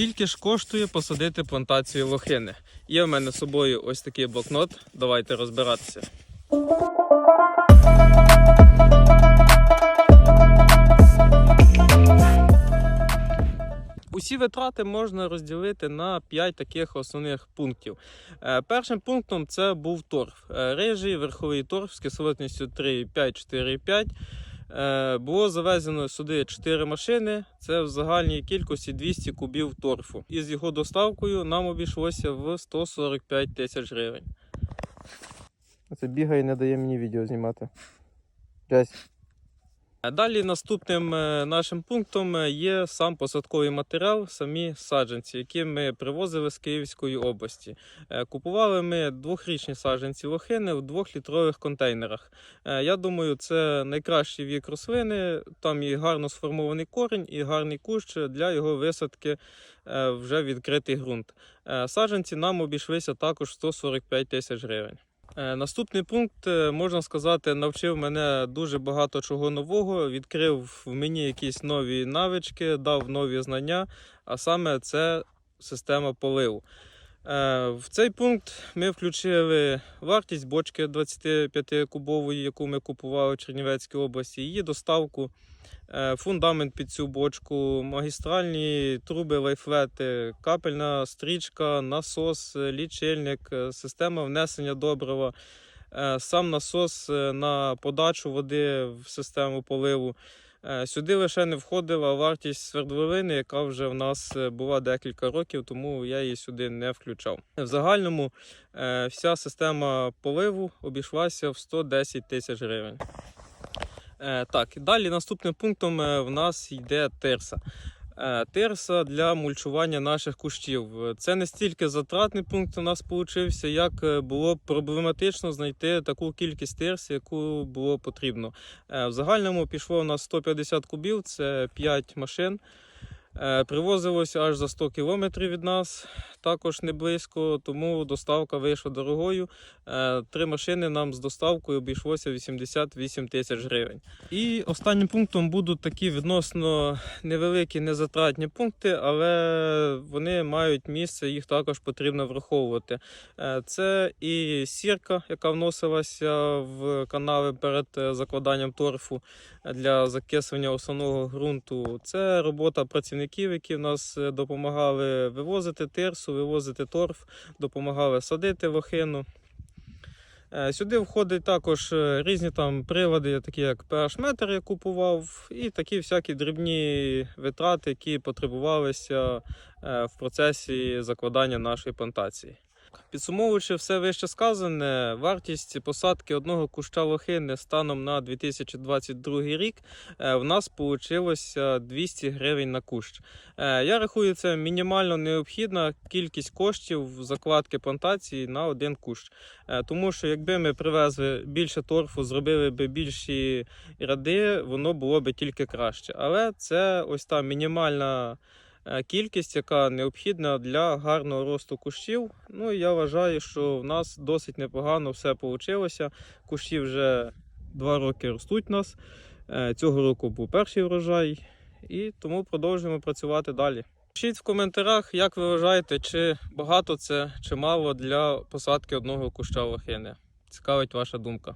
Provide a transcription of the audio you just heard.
Скільки ж коштує посадити плантацію лохини? Є в мене з собою ось такий блокнот. Давайте розбиратися. Усі витрати можна розділити на 5 таких основних пунктів. Е, Першим пунктом це був торф. Е, Рижий верховий торф з кислотністю 3,5-4,5. Е, Було завезено сюди 4 машини. Це в загальній кількості 200 кубів торфу. І з його доставкою нам обійшлося в 145 тисяч гривень. Це бігає і не дає мені відео знімати. Жесть. Далі наступним е, нашим пунктом е, є сам посадковий матеріал, самі саджанці, які ми привозили з Київської області. Е, Купували ми двохрічні саджанці лохини в двохлітрових контейнерах. Я думаю, це найкращий вік рослини. Там і гарно сформований корінь, і гарний кущ для його висадки вже відкритий ґрунт. Саджанці нам обійшлися також 145 тисяч гривень. Е, Наступний пункт, е, можна сказати, навчив мене дуже багато чого нового, відкрив в мені якісь нові навички, дав нові знання, а саме це система поливу. Е, В цей пункт ми включили вартість бочки 25-кубової, яку ми купували в Чернівецькій області, її доставку, е, фундамент під цю бочку, магістральні труби, лайфлети, капельна стрічка, насос, лічильник, е, система внесення добрива, сам насос на подачу води в систему поливу. Е, Сюди лише не входила вартість свердловини, яка вже в нас е, була декілька років, тому я її сюди не включав. В загальному е, вся система поливу обійшлася в 110 тисяч гривень. Так, далі наступним пунктом в нас йде тирса. Е, Тирса для мульчування наших кущів. Це не стільки затратний пункт у нас получився, як е, було проблематично знайти таку кількість тирс, яку було потрібно. Е, В загальному пішло у нас 150 кубів, це 5 машин. Е, Привозилося аж за 100 кілометрів від нас, також не близько, тому доставка вийшла дорогою. Е, Три машини нам з доставкою обійшлося 88 тисяч гривень. І останнім пунктом будуть такі відносно невеликі незатратні пункти, але вони мають місце, їх також потрібно враховувати. Е, Це і сірка, яка вносилася в канави перед закладанням торфу для закислення основного ґрунту. Це робота працівників, які в нас е, допомагали вивозити тирсу, вивозити торф, допомагали садити лохину. Е, Сюди входить також е, різні там прилади, такі як PH-метр, я купував, і такі всякі дрібні витрати, які потребувалися в процесі закладання нашої плантації. Підсумовуючи все вище сказане, вартість посадки одного куща лохини станом на 2022 рік е, в нас вийшло 200 гривень на кущ. Е, Я рахую, це мінімально необхідна кількість коштів закладки плантації на один кущ. Е, Тому що якби ми привезли більше торфу, зробили би більші ряди, воно було би тільки краще. Але це ось та мінімальна кількість, яка необхідна для гарного росту кущів. Ну і я вважаю, що в нас досить непогано все вийшло. Кущі вже два роки ростуть у нас. Е, Цього року був перший врожай, і тому продовжуємо працювати далі. Пишіть в коментарях, як ви вважаєте, чи багато це, чи мало для посадки одного куща лохини. Цікавить ваша думка.